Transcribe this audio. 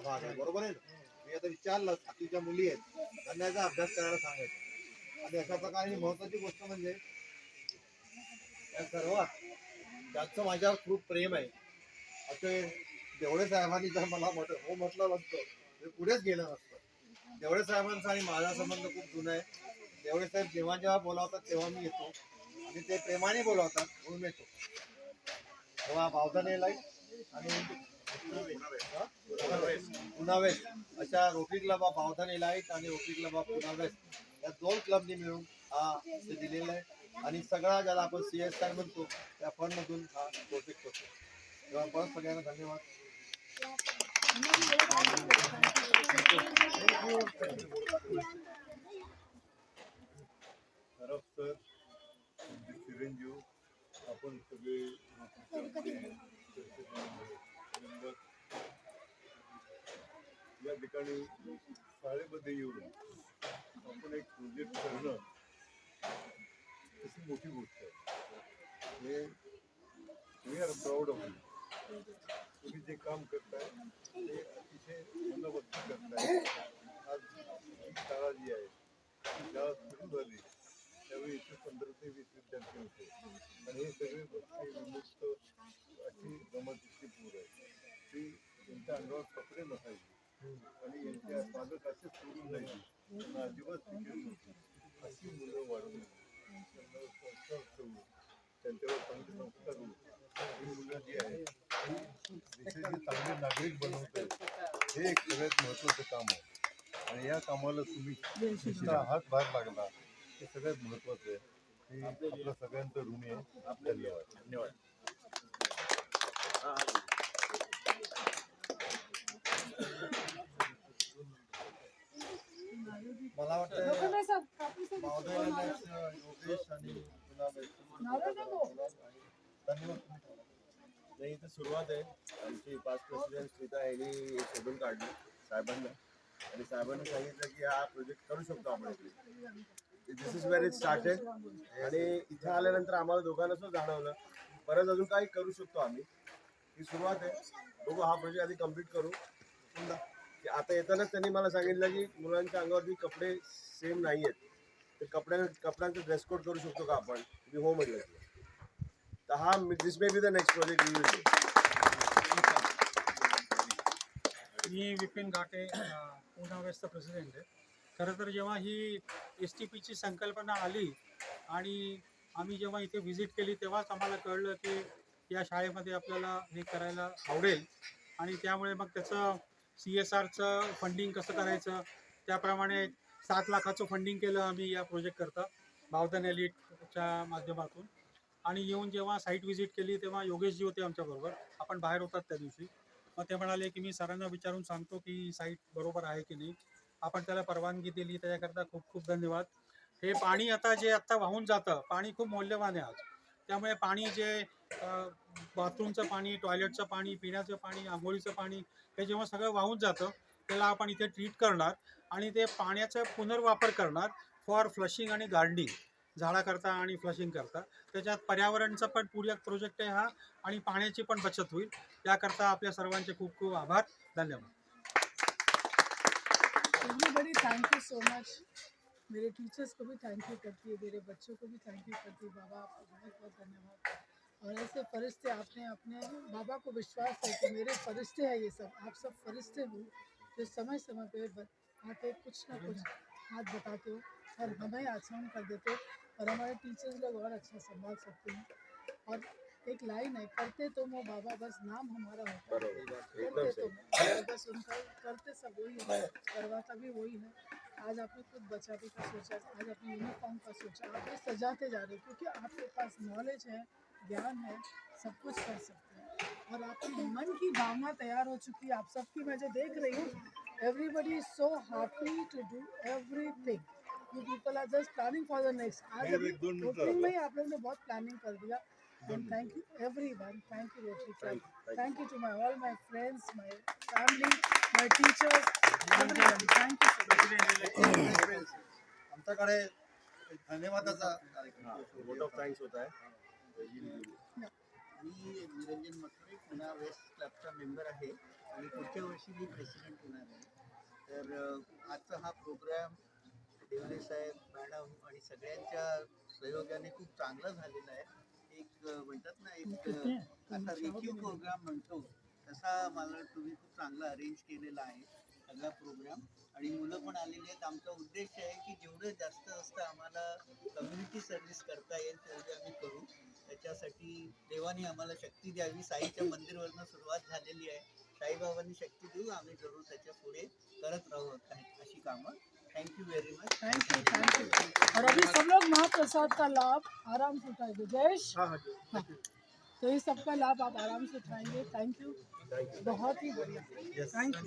भाग आहे बरोबर आहे ना? मी आता विचारलं तुझ्या मुली आहेत त्यांना याचा अभ्यास करायला सांगायचं. आणि अशा प्रकारे महत्वाची गोष्ट म्हणजे या सर्वात ज्यांचं माझ्यावर खूप प्रेम आहे असे देवडे साहेबांनी जर मला म्हटलं हो म्हटलं नसतं तर पुढेच गेलं नसतं. देवडे साहेबांचा आणि माझा संबंध खूप जुना आहे. देवडे साहेब जेव्हा जेव्हा बोलावतात तेव्हा मी येतो. आणि ते प्रेमाने बोलावतात म्हणून येतो. तेव्हा बावधाने लाइट आणि पुन्हा पुनावेस अशा रोटरी क्लब ऑफ बावधाने लाइट आणि रोटरी क्लब ऑफ पुनावेस या दोन क्लबनी मिळून हा इथे दिलेला आहे. आणि सगळा ज्याला आपण सी एस आय म्हणतो त्या फंड मधून हा प्रोजेक्ट करतो तेव्हा परत सगळ्यांना धन्यवाद. चिरंजीव हो, आपण सगळे या ठिकाणी शाळेमध्ये येऊन आपण एक प्रोजेक्ट करणं तशी मोठी गोष्ट आहे. हे वी आर प्राऊड ऑफ तुम्ही जे काम करताय ते अतिशय मनोबद्ध करताय. आज ही शाळा जी आहे ती शाळा सुरू झाली त्यावेळी इथे पंधरा ते वीस विद्यार्थी होते. आणि हे सगळे भक्ती विमुक्त ती गमतीची पूर आहे. ती त्यांच्या अंगावर कपडे नसायचे. आणि यांच्या पालक असे सोडून जायचे त्यांना अजिबात फिकीर नव्हती. अशी मुलं वाढवली त्यांच्यावर संस्कार ठेवून त्यांच्यावर चांगले संस्कार ही मुलं जी आहे ती देशाचे चांगले नागरिक बनवते हे एक सगळ्यात महत्वाचं काम आहे. आणि या कामाला तुम्ही हात भाग लागला हे सगळ्यात महत्वाचं आहे. हे आपलं सगळ्यांचं ऋणी आहे. धन्यवाद. धन्यवाद. मला वाटतं इथं सुरुवात आहे. आमची पाच प्रेसिडेंट स्मिता यांनी शोधून काढलं साहेबांना. आणि साहेबांनी सांगितलं की हा प्रोजेक्ट करू शकतो आपण this is where it started आणि इथं आल्यानंतर आम्हाला दोघांना सुद्धा जाणवलं. परत अजून काही करू शकतो आम्ही. ही सुरुवात आहे. बघू हा प्रोजेक्ट आधी कंप्लीट करू. समजा की आता येतानाच त्यांनी मला सांगितलं की मुलांच्या अंगावरती कपडे सेम नाही आहेत तर कपड्या कपड्यांचा ड्रेस कोड करू शकतो का आपण? मी हो म्हटलं. तर हा this may be the next project you will me Vipin Ghate Pune west president आहे. खरं तर जेव्हा ही एस टी पीची संकल्पना आली आणि आम्ही जेव्हा इथे व्हिजिट केली तेव्हाच आम्हाला कळलं की या शाळेमध्ये आपल्याला हे करायला आवडेल. आणि त्यामुळे मग त्याचं सी एस आरचं फंडिंग कसं करायचं? त्याप्रमाणे सात लाखाचं फंडिंग केलं आम्ही या प्रोजेक्ट करता बावधन एलिटच्या माध्यमातून. आणि येऊन जेव्हा साईट व्हिजिट केली तेव्हा योगेशजी होते आमच्याबरोबर आपण बाहेर होतात त्या दिवशी. मग ते म्हणाले की मी सरांना विचारून सांगतो की साईट बरोबर आहे की नाही. आपण त्याला परवानगी दिली त्याच्याकरता खूप खूप धन्यवाद. हे पाणी आता जे आत्ता वाहून जातं पाणी खूप मौल्यवान आहे आज. त्यामुळे पाणी जे बाथरूमचं पाणी टॉयलेटचं पाणी पिण्याचं पाणी आंघोळीचं पाणी हे जेव्हा सगळं वाहून जातं त्याला आपण इथे ट्रीट करणार आणि ते पाण्याचा पुनर्वापर करणार फॉर फ्लशिंग आणि गार्डनिंग झाडाकरता आणि फ्लशिंग करता. त्याच्यात पर्यावरणचा पण पूरक प्रोजेक्ट आहे हा आणि पाण्याची पण बचत होईल. त्याकरता आपल्या सर्वांचे खूप खूप आभार. धन्यवाद. थँक्यू सो मच मेरे टीचर्स को भी थैंक यू करती है मेरे बच्चों को भी थैंक यू करती है बाबा आपको बहुत बहुत धन्यवाद। और ऐसे फरिश्ते आपने अपने बाबा को विश्वास है कि मेरे फरिश्ते हैं ये सब आप सब फरिश्ते हो जो समय समय पे ब- आके कुछ ना कुछ हाथ बताते हो और हमें आसान कर देते हो और हमारे टीचर्स लोग और अच्छा संभाल सकते हैं। और एक लाइन है करते तो हो बाबा बस नाम हमारा होता है। करते हो। बस उनका करते सब वही है करवाता भी वही है। आज आपने खुद बचाने का सोचा आज अपने यूनिफॉर्म का सोचा आप ये सजाते जा रहे हो क्योंकि आपके पास नॉलेज है ज्ञान है सब कुछ कर सकते हैं। और आपकी मन की भावना तैयार हो चुकी है आप सबकी मैं जो देख रही हूँ everybody is so happy to do everything you people are just planning for the next आज opening में ही आप लोग ने बहुत प्लानिंग कर दिया। And thank you everyone thank you Rotary club Thank you. To my all my friends, my family, my teachers, everyone. Thank you so much. आमच्याकडे धन्यवादाचा कार्यक्रम वोट ऑफ थँक्स होत आहे. मी निरंजन मथुरे पुन्हा वेस्ट क्लबचा मेंबर आहे आणि पुढच्या वर्षी मी प्रेसिडेंट होणार आहे. तर आजचा हा प्रोग्राम देवले साहेब मॅडम आणि सगळ्यांच्या सहयोगाने खूप चांगला झालेला आहे. एक म्हणतात ना एक असा रेखीव प्रोग्राम म्हणतो. तसा मला तुम्ही खूप चांगला अरेंज केलेला आहे सगळा प्रोग्राम आणि मुलं पण आलेली आहेत. आमचा उद्देश आहे की जेवढं जास्त जास्त आम्हाला कम्युनिटी सर्व्हिस करता येईल तेवढी आम्ही करू. त्याच्यासाठी देवाने आम्हाला शक्ती द्यावी. साईच्या मंदिरवरनं सुरुवात झालेली आहे. साईबाबांनी शक्ती देऊ आम्ही जरूर त्याच्या पुढे करत राहू अशी कामं. Very much thank you thank you और अभी सब लोग महाप्रसाद का लाभ आराम से उठाएंगे। जयेश? हाँ तो ये सबका लाभ आप आराम से उठाएंगे। थैंक यू बहुत ही बढ़िया। Thank you